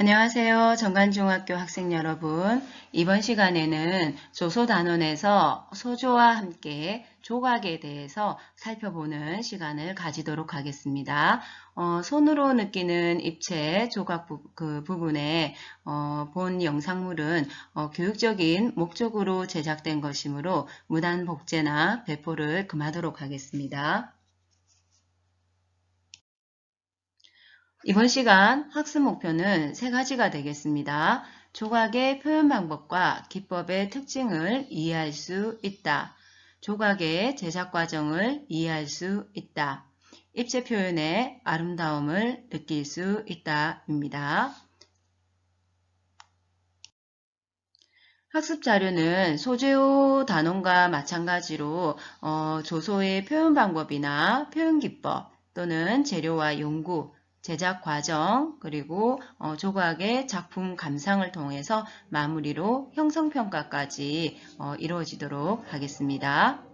안녕하세요. 정관중학교 학생 여러분. 이번 시간에는 조소단원에서 소조와 함께 조각에 대해서 살펴보는 시간을 가지도록 하겠습니다. 어, 손으로 느끼는 입체 조각 부, 그 부분에 어, 본 영상물은 어, 교육적인 목적으로 제작된 것이므로 무단 복제나 배포를 금하도록 하겠습니다. 이번 시간 학습 목표는 세 가지가 되겠습니다. 조각의 표현 방법과 기법의 특징을 이해할 수 있다. 조각의 제작 과정을 이해할 수 있다. 입체 표현의 아름다움을 느낄 수 있다입니다. 학습 자료는 소재오 단원과 마찬가지로 어, 조소의 표현 방법이나 표현 기법 또는 재료와 연구, 제작 과정 그리고 어, 조각의 작품 감상을 통해서 마무리로 형성평가까지 어, 이루어지도록 하겠습니다.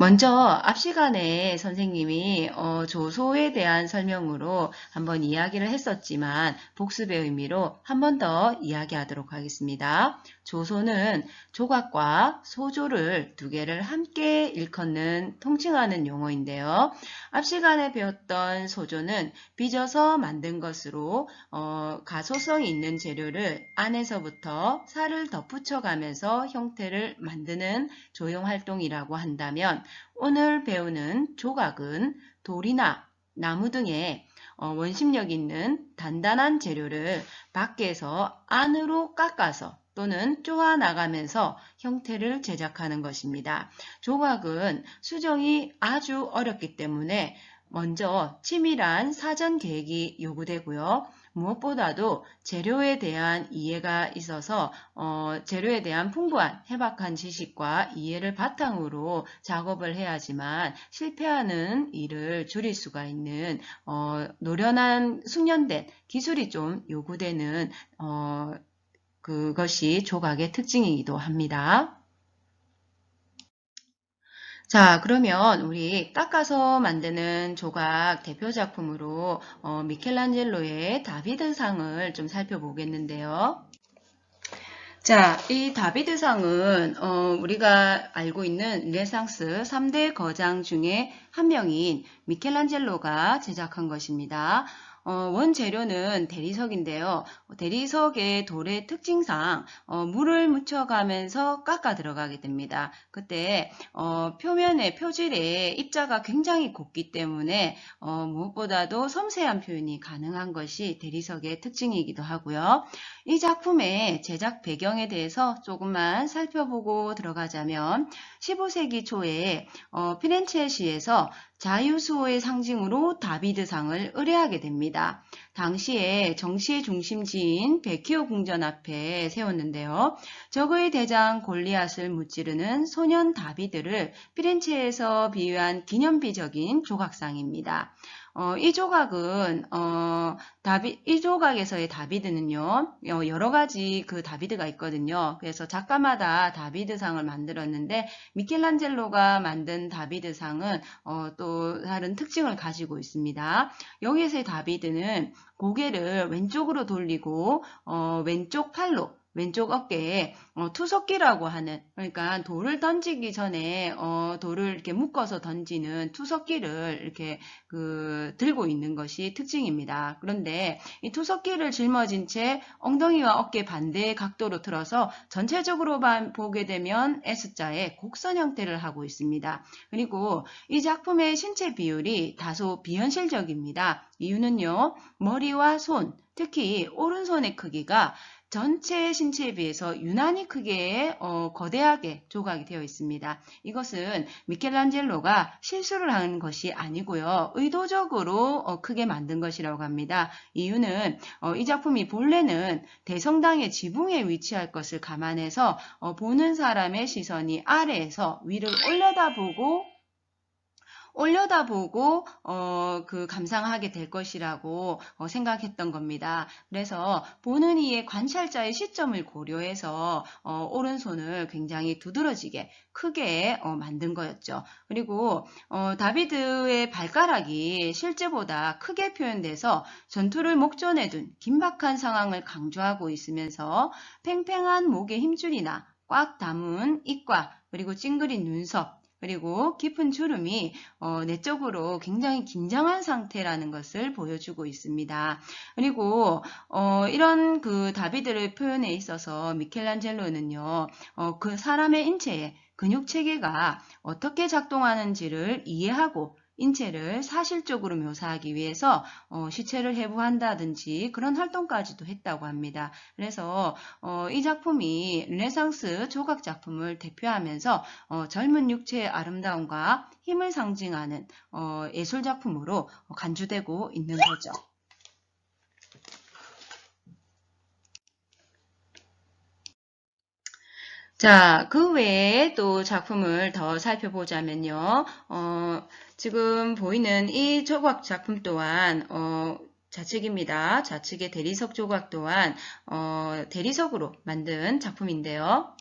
먼저 앞 시간에 선생님이 어, 조소에 대한 설명으로 한번 이야기를 했었지만 복습의 의미로 한 번 더 이야기하도록 하겠습니다. 조소는 조각과 소조를 두 개를 함께 일컫는 통칭하는 용어인데요. 앞 시간에 배웠던 소조는 빚어서 만든 것으로 어, 가소성이 있는 재료를 안에서부터 살을 덧붙여가면서 형태를 만드는 조형 활동이라고 한다면 오늘 배우는 조각은 돌이나 나무 등의 어, 원심력 있는 단단한 재료를 밖에서 안으로 깎아서 또는 쪼아 나가면서 형태를 제작하는 것입니다. 조각은 수정이 아주 어렵기 때문에 먼저 치밀한 사전 계획이 요구되고요. 무엇보다도 재료에 대한 이해가 있어서 어, 재료에 대한 풍부한 해박한 지식과 이해를 바탕으로 작업을 해야지만 실패하는 일을 줄일 수가 있는 어, 노련한 숙련된 기술이 좀 요구되는 어, 그것이 조각의 특징이기도 합니다. 자, 그러면 우리 깎아서 만드는 조각 대표 작품으로 어, 미켈란젤로의 다비드상을 좀 살펴보겠는데요. 자, 이 다비드상은 어, 우리가 알고 있는 르네상스 3대 거장 중에 한 명인 미켈란젤로가 제작한 것입니다. 어, 원재료는 대리석인데요. 대리석의 돌의 특징상 어, 물을 묻혀가면서 깎아 들어가게 됩니다. 그때 어, 표면의 표질에 입자가 굉장히 곱기 때문에 어, 무엇보다도 섬세한 표현이 가능한 것이 대리석의 특징이기도 하고요. 이 작품의 제작 배경에 대해서 조금만 살펴보고 들어가자면 15세기 초에 어, 피렌체시에서 자유수호의 상징으로 다비드상을 의뢰하게 됩니다. 당시에 정치의 중심지인 베키오 궁전 앞에 세웠는데요. 적의 대장 골리앗을 무찌르는 소년 다비드를 피렌체에서 비유한 기념비적인 조각상입니다. 어, 이 조각은 어, 다비, 이 조각에서의 다비드는요 어, 여러 가지 그 다비드가 있거든요. 그래서 작가마다 다비드상을 만들었는데 미켈란젤로가 만든 다비드상은 어, 또 다른 특징을 가지고 있습니다. 여기에서의 다비드는 고개를 왼쪽으로 돌리고 어, 왼쪽 팔로 왼쪽 어깨에 어, 투석기라고 하는 그러니까 돌을 던지기 전에 어, 돌을 이렇게 묶어서 던지는 투석기를 이렇게 그 들고 있는 것이 특징입니다. 그런데 이 투석기를 짊어진 채 엉덩이와 어깨 반대의 각도로 틀어서 전체적으로만 보게 되면 S자의 곡선 형태를 하고 있습니다. 그리고 이 작품의 신체 비율이 다소 비현실적입니다. 이유는요, 머리와 손, 특히 오른손의 크기가 전체 신체에 비해서 유난히 크게 어, 거대하게 조각이 되어 있습니다. 이것은 미켈란젤로가 실수를 한 것이 아니고요. 의도적으로 어, 크게 만든 것이라고 합니다. 이유는 어, 이 작품이 본래는 대성당의 지붕에 위치할 것을 감안해서 어, 보는 사람의 시선이 아래에서 위를 올려다보고 올려다보고 어, 그 감상하게 될 것이라고 어, 생각했던 겁니다. 그래서 보는 이의 관찰자의 시점을 고려해서 어, 오른손을 굉장히 두드러지게 크게 어, 만든 거였죠. 그리고 어, 다비드의 발가락이 실제보다 크게 표현돼서 전투를 목전에 둔 긴박한 상황을 강조하고 있으면서 팽팽한 목의 힘줄이나 꽉 담은 입과 그리고 찡그린 눈썹 그리고 깊은 주름이 어, 내적으로 굉장히 긴장한 상태라는 것을 보여주고 있습니다. 그리고 어, 이런 그 다비드를 표현에 있어서 미켈란젤로는요, 어, 그 사람의 인체에 근육 체계가 어떻게 작동하는지를 이해하고 인체를 사실적으로 묘사하기 위해서 어, 시체를 해부한다든지 그런 활동까지도 했다고 합니다. 그래서 어, 이 작품이 르네상스 조각 작품을 대표하면서 어, 젊은 육체의 아름다움과 힘을 상징하는 어, 예술 작품으로 간주되고 있는 거죠. 자, 그 외에 또 작품을 더 살펴보자면요. 어, 지금 보이는 이 조각 작품 또한 어, 좌측입니다. 좌측의 대리석 조각 또한 어, 대리석으로 만든 작품인데요.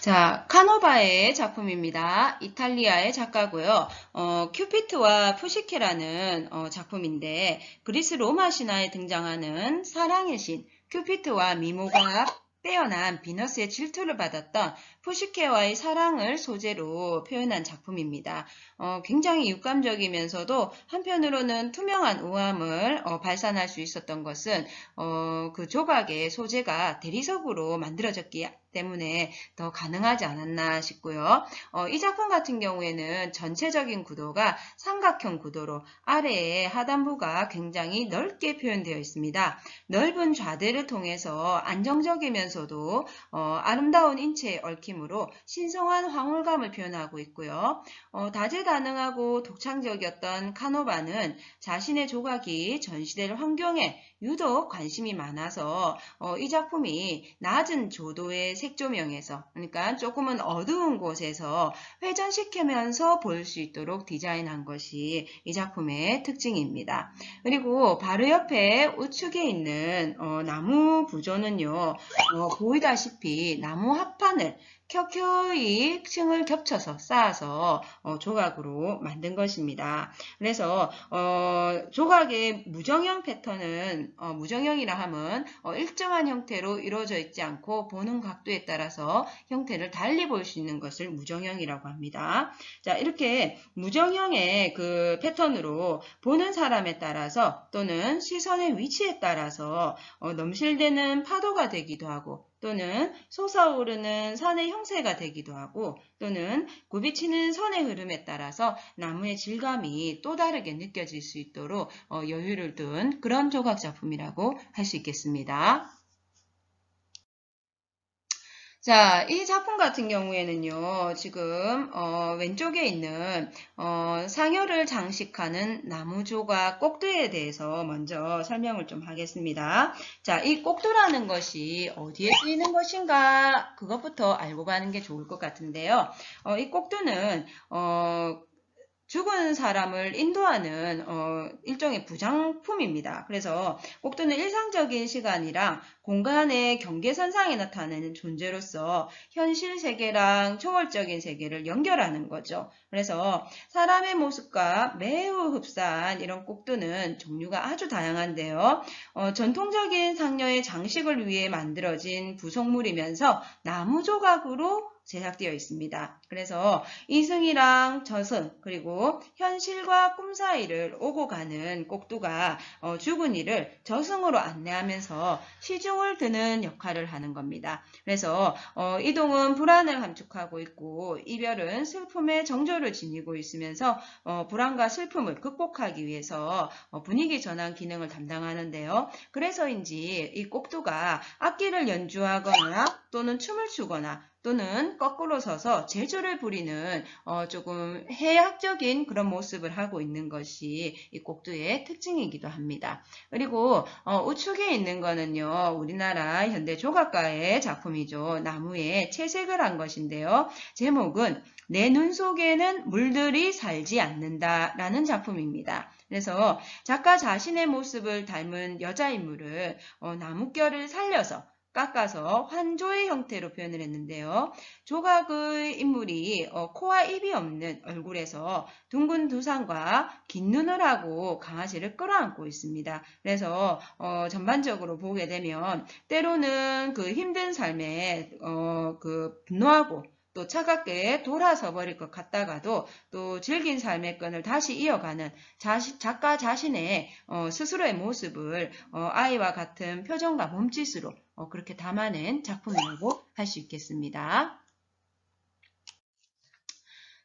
자, 카노바의 작품입니다. 이탈리아의 작가고요. 어, 큐피트와 푸시케라는 어, 작품인데 그리스 로마 신화에 등장하는 사랑의 신 큐피트와 미모가 빼어난 비너스의 질투를 받았던 푸시케와의 사랑을 소재로 표현한 작품입니다. 어, 굉장히 육감적이면서도 한편으로는 투명한 우함을 어, 발산할 수 있었던 것은 어, 그 조각의 소재가 대리석으로 만들어졌기 때문에 더 가능하지 않았나 싶고요. 어, 이 작품 같은 경우에는 전체적인 구도가 삼각형 구도로 아래에 하단부가 굉장히 넓게 표현되어 있습니다. 넓은 좌대를 통해서 안정적이면서도 어, 아름다운 인체에 얽힘으로 신성한 황홀감을 표현하고 있고요. 어, 다재다능하고 독창적이었던 카노바는 자신의 조각이 전시될 환경에 유독 관심이 많아서 어, 이 작품이 낮은 조도의 색조명에서 그러니까 조금은 어두운 곳에서 회전시키면서 보일 수 있도록 디자인한 것이 이 작품의 특징입니다. 그리고 바로 옆에 우측에 있는 어, 나무 부조는요 어, 보이다시피 나무 합판을 켜켜이 층을 겹쳐서 쌓아서 어, 조각으로 만든 것입니다. 그래서 어, 조각의 무정형 패턴은 어, 무정형이라 함은 어, 일정한 형태로 이루어져 있지 않고 보는 각도에 따라서 형태를 달리 볼 수 있는 것을 무정형이라고 합니다. 자 이렇게 무정형의 그 패턴으로 보는 사람에 따라서 또는 시선의 위치에 따라서 어, 넘실대는 파도가 되기도 하고 또는 솟아오르는 산의 형세가 되기도 하고 또는 굽이치는 선의 흐름에 따라서 나무의 질감이 또 다르게 느껴질 수 있도록 어, 여유를 둔 그런 조각 작품이라고 할 수 있겠습니다. 자, 이 작품 같은 경우에는요, 지금, 어, 왼쪽에 있는, 어, 상여를 장식하는 나무 조각 꼭두에 대해서 먼저 설명을 좀 하겠습니다. 자, 이 꼭두라는 것이 어디에 쓰이는 것인가, 그것부터 알고 가는 게 좋을 것 같은데요. 어, 이 꼭두는, 어, 죽은 사람을 인도하는 어, 일종의 부장품입니다. 그래서 꼭두는 일상적인 시간이랑 공간의 경계선상에 나타나는 존재로서 현실 세계랑 초월적인 세계를 연결하는 거죠. 그래서 사람의 모습과 매우 흡사한 이런 꼭두는 종류가 아주 다양한데요. 어, 전통적인 상녀의 장식을 위해 만들어진 부속물이면서 나무 조각으로 제작되어 있습니다. 그래서 이승이랑 저승 그리고 현실과 꿈 사이를 오고 가는 꼭두가 어, 죽은 이를 저승으로 안내하면서 시중을 드는 역할을 하는 겁니다. 그래서 어, 이동은 불안을 감축하고 있고 이별은 슬픔의 정조를 지니고 있으면서 어, 불안과 슬픔을 극복하기 위해서 어, 분위기 전환 기능을 담당하는데요. 그래서인지 이 꼭두가 악기를 연주하거나 또는 춤을 추거나 또는 거꾸로 서서 제주 수를 부리는 어, 조금 해학적인 그런 모습을 하고 있는 것이 이 꼭두의 특징이기도 합니다. 그리고 어, 우측에 있는 거는요. 우리나라 현대 조각가의 작품이죠. 나무에 채색을 한 것인데요. 제목은 내 눈 속에는 물들이 살지 않는다 라는 작품입니다. 그래서 작가 자신의 모습을 닮은 여자인물을 어, 나뭇결을 살려서 깎아서 환조의 형태로 표현을 했는데요. 조각의 인물이 어, 코와 입이 없는 얼굴에서 둥근 두상과 긴 눈을 하고 강아지를 끌어안고 있습니다. 그래서 어, 전반적으로 보게 되면 때로는 그 힘든 삶에 어, 그 분노하고 또 차갑게 돌아서 버릴 것 같다가도 또 즐긴 삶의 끈을 다시 이어가는 자시, 작가 자신의 어, 스스로의 모습을 어, 아이와 같은 표정과 몸짓으로 어, 그렇게 담아낸 작품이라고 할 수 있겠습니다.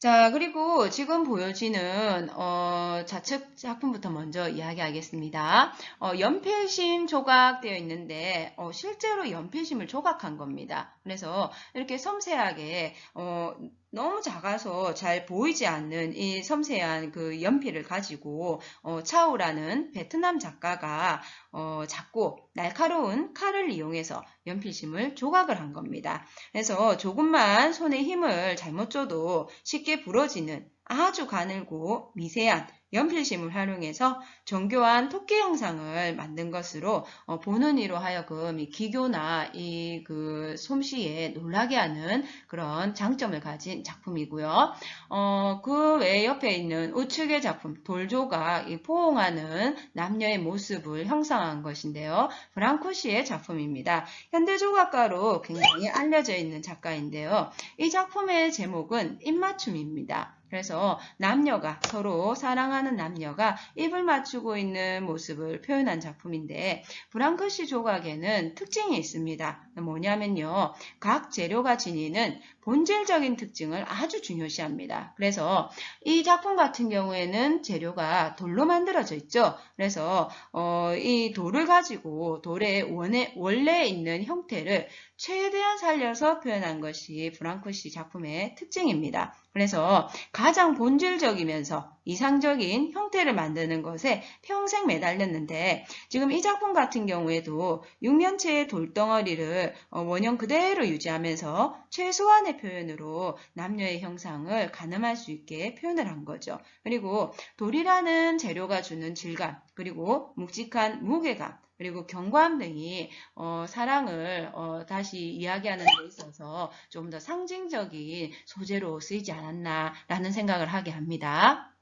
자, 그리고 지금 보여지는 어, 좌측 작품부터 먼저 이야기하겠습니다. 어, 연필심 조각되어 있는데 어, 실제로 연필심을 조각한 겁니다. 그래서 이렇게 섬세하게 어, 너무 작아서 잘 보이지 않는 이 섬세한 그 연필을 가지고 어, 차오라는 베트남 작가가 어, 작고 날카로운 칼을 이용해서 연필심을 조각을 한 겁니다. 그래서 조금만 손에 힘을 잘못 줘도 쉽게 부러지는 아주 가늘고 미세한 연필심을 활용해서 정교한 토끼 형상을 만든 것으로 어, 보는 이로 하여금 이 기교나 이 그 솜씨에 놀라게 하는 그런 장점을 가진 작품이고요. 어, 그 외 옆에 있는 우측의 작품 돌조각 이 포옹하는 남녀의 모습을 형상한 것인데요. 브랑코시의 작품입니다. 현대조각가로 굉장히 알려져 있는 작가인데요. 이 작품의 제목은 입맞춤입니다. 그래서 남녀가 서로 사랑하는 남녀가 입을 맞추고 있는 모습을 표현한 작품인데 브랑크시 조각에는 특징이 있습니다. 뭐냐면요. 각 재료가 지니는 본질적인 특징을 아주 중요시합니다. 그래서 이 작품 같은 경우에는 재료가 돌로 만들어져 있죠. 그래서 어, 이 돌을 가지고 돌의 원에, 원래 있는 형태를 최대한 살려서 표현한 것이 브랑크시 작품의 특징입니다. 그래서 가장 본질적이면서 이상적인 형태를 만드는 것에 평생 매달렸는데 지금 이 작품 같은 경우에도 6년체의 돌덩어리를 어, 원형 그대로 유지하면서 최소한의 표현으로 남녀의 형상을 가늠할 수 있게 표현을 한 거죠. 그리고 돌이라는 재료가 주는 질감 그리고 묵직한 무게감 그리고 경관 등이 어, 사랑을 어, 다시 이야기하는 데 있어서 좀 더 상징적인 소재로 쓰이지 않았나라는 생각을 하게 합니다.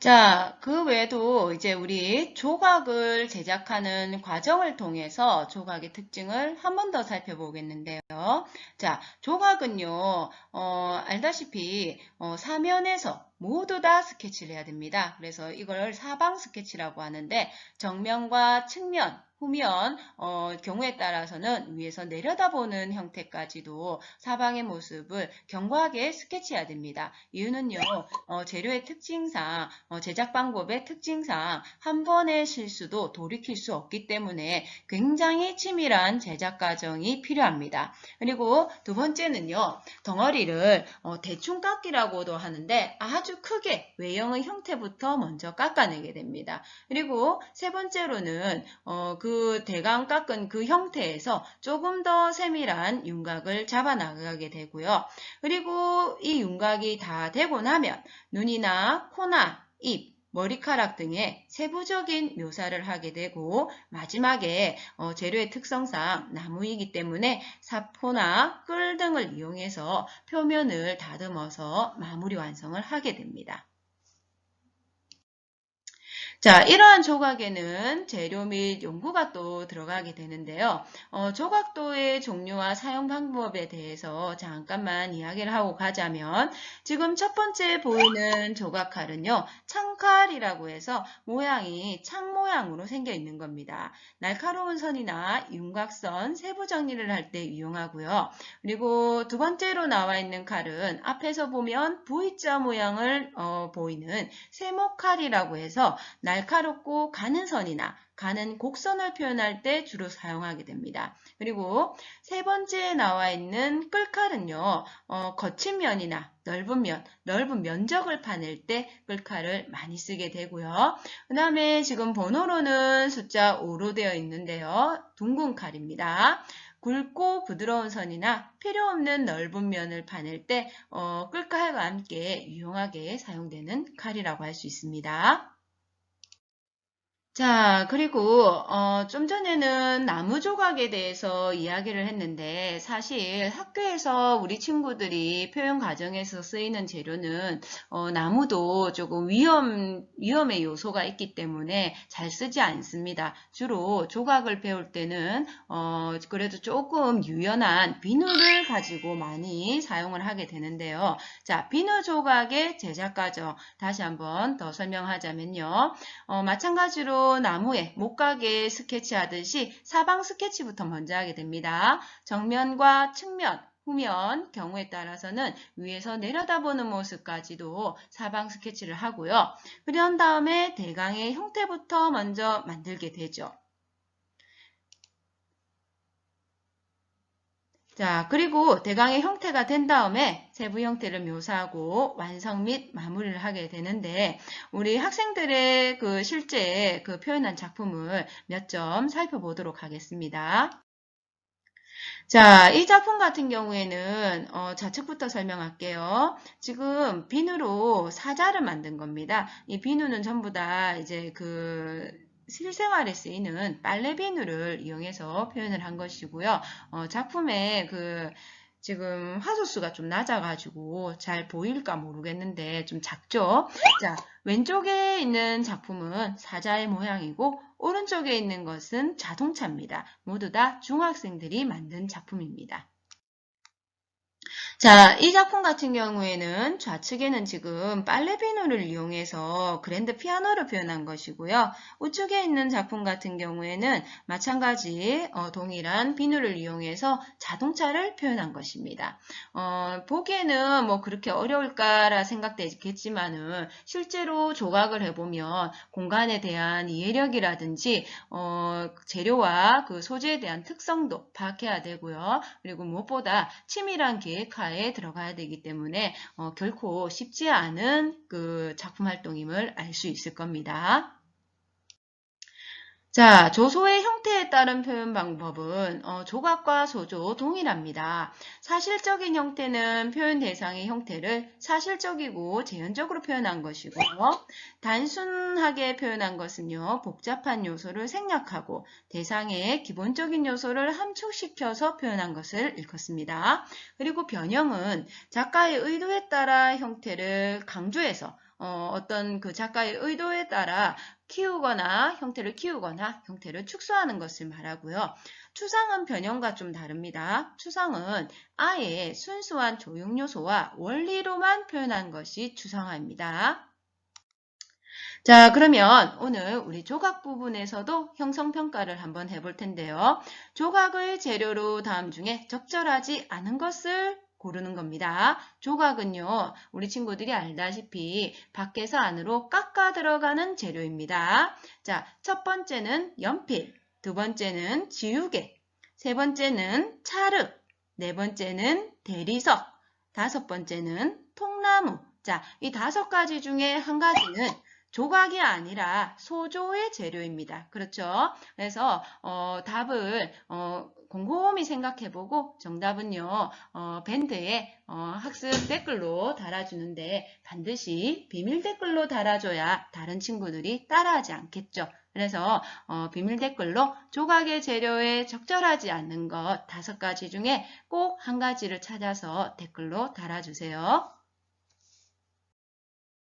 자, 그 외에도 이제 우리 조각을 제작하는 과정을 통해서 조각의 특징을 한 번 더 살펴보겠는데요. 자, 조각은요, 어, 알다시피 어, 사면에서 모두 다 스케치를 해야 됩니다. 그래서 이걸 사방 스케치라고 하는데 정면과 측면, 후면 어, 경우에 따라서는 위에서 내려다보는 형태까지도 사방의 모습을 견고하게 스케치해야 됩니다. 이유는요. 어, 재료의 특징상 어, 제작 방법의 특징상 한 번의 실수도 돌이킬 수 없기 때문에 굉장히 치밀한 제작 과정이 필요합니다. 그리고 두 번째는요. 덩어리를 어, 대충 깎기라고도 하는데 아주 크게 외형의 형태부터 먼저 깎아내게 됩니다. 그리고 세 번째로는 어, 그그 대강 깎은 그 형태에서 조금 더 세밀한 윤곽을 잡아 나가게 되고요. 그리고 이 윤곽이 다 되고 나면 눈이나 코나 입, 머리카락 등의 세부적인 묘사를 하게 되고 마지막에 어, 재료의 특성상 나무이기 때문에 사포나 끌 등을 이용해서 표면을 다듬어서 마무리 완성을 하게 됩니다. 자, 이러한 조각에는 재료 및 용구가 또 들어가게 되는데요. 어, 조각도의 종류와 사용 방법에 대해서 잠깐만 이야기를 하고 가자면 지금 첫 번째 보이는 조각칼은요. 창칼이라고 해서 모양이 창 모양으로 생겨 있는 겁니다. 날카로운 선이나 윤곽선, 세부 정리를 할 때 이용하고요. 그리고 두 번째로 나와 있는 칼은 앞에서 보면 V자 모양을 어, 보이는 세모칼이라고 해서 날카롭고 가는 선이나 가는 곡선을 표현할 때 주로 사용하게 됩니다. 그리고 세 번째에 나와 있는 끌칼은요, 어, 거친 면이나 넓은 면, 넓은 면적을 파낼 때 끌칼을 많이 쓰게 되고요. 그 다음에 지금 번호로는 숫자 5로 되어 있는데요. 둥근 칼입니다. 굵고 부드러운 선이나 필요 없는 넓은 면을 파낼 때 어, 끌칼과 함께 유용하게 사용되는 칼이라고 할 수 있습니다. 자, 그리고 어, 좀 전에는 나무 조각에 대해서 이야기를 했는데 사실 학교에서 우리 친구들이 표현 과정에서 쓰이는 재료는 어, 나무도 조금 위험, 위험의 요소가 있기 때문에 잘 쓰지 않습니다. 주로 조각을 배울 때는 어, 그래도 조금 유연한 비누를 가지고 많이 사용을 하게 되는데요. 자, 비누 조각의 제작 과정 다시 한번 더 설명하자면요. 어, 마찬가지로 나무에 목각에 스케치 하듯이 사방 스케치부터 먼저 하게 됩니다. 정면과 측면, 후면 경우에 따라서는 위에서 내려다보는 모습까지도 사방 스케치를 하고요. 그런 다음에 대강의 형태부터 먼저 만들게 되죠. 자, 그리고 대강의 형태가 된 다음에 세부 형태를 묘사하고 완성 및 마무리를 하게 되는데 우리 학생들의 그 실제 그 표현한 작품을 몇 점 살펴보도록 하겠습니다. 자, 이 작품 같은 경우에는 어, 좌측부터 설명할게요. 지금 비누로 사자를 만든 겁니다. 이 비누는 전부 다 이제 그 실생활에 쓰이는 빨래 비누를 이용해서 표현을 한 것이고요. 어, 작품의 그 지금 화소수가 좀 낮아가지고 잘 보일까 모르겠는데 좀 작죠? 자, 왼쪽에 있는 작품은 사자의 모양이고 오른쪽에 있는 것은 자동차입니다. 모두 다 중학생들이 만든 작품입니다. 자, 이 작품 같은 경우에는 좌측에는 지금 빨래 비누를 이용해서 그랜드 피아노를 표현한 것이고요. 우측에 있는 작품 같은 경우에는 마찬가지 어, 동일한 비누를 이용해서 자동차를 표현한 것입니다. 어, 보기에는 뭐 그렇게 어려울까라 생각되겠지만은 실제로 조각을 해보면 공간에 대한 이해력이라든지 어, 재료와 그 소재에 대한 특성도 파악해야 되고요. 그리고 무엇보다 치밀한 계획 평가에 들어가야 되기 때문에 어, 결코 쉽지 않은 그 작품 활동임을 알 수 있을 겁니다. 자, 조소의 형태에 따른 표현 방법은 어, 조각과 소조 동일합니다. 사실적인 형태는 표현 대상의 형태를 사실적이고 재현적으로 표현한 것이고 단순하게 표현한 것은요. 복잡한 요소를 생략하고 대상의 기본적인 요소를 함축시켜서 표현한 것을 일컫습니다. 그리고 변형은 작가의 의도에 따라 형태를 강조해서 어, 어떤 그 작가의 의도에 따라 키우거나 형태를 키우거나 형태를 축소하는 것을 말하고요. 추상은 변형과 좀 다릅니다. 추상은 아예 순수한 조형 요소와 원리로만 표현한 것이 추상화입니다. 자, 그러면 오늘 우리 조각 부분에서도 형성평가를 한번 해볼 텐데요. 조각을 재료로 다음 중에 적절하지 않은 것을 고르는 겁니다. 조각은요, 우리 친구들이 알다시피 밖에서 안으로 깎아 들어가는 재료입니다. 자, 첫 번째는 연필, 두 번째는 지우개, 세 번째는 찰흙, 네 번째는 대리석, 다섯 번째는 통나무. 자, 이 다섯 가지 중에 한 가지는 조각이 아니라 소조의 재료입니다. 그렇죠? 그래서 어, 답을 어, 곰곰이 생각해보고 정답은요 어, 밴드에 어, 학습 댓글로 달아주는데 반드시 비밀 댓글로 달아줘야 다른 친구들이 따라하지 않겠죠. 그래서 어, 비밀 댓글로 조각의 재료에 적절하지 않는 것 다섯 가지 중에 꼭 한 가지를 찾아서 댓글로 달아주세요.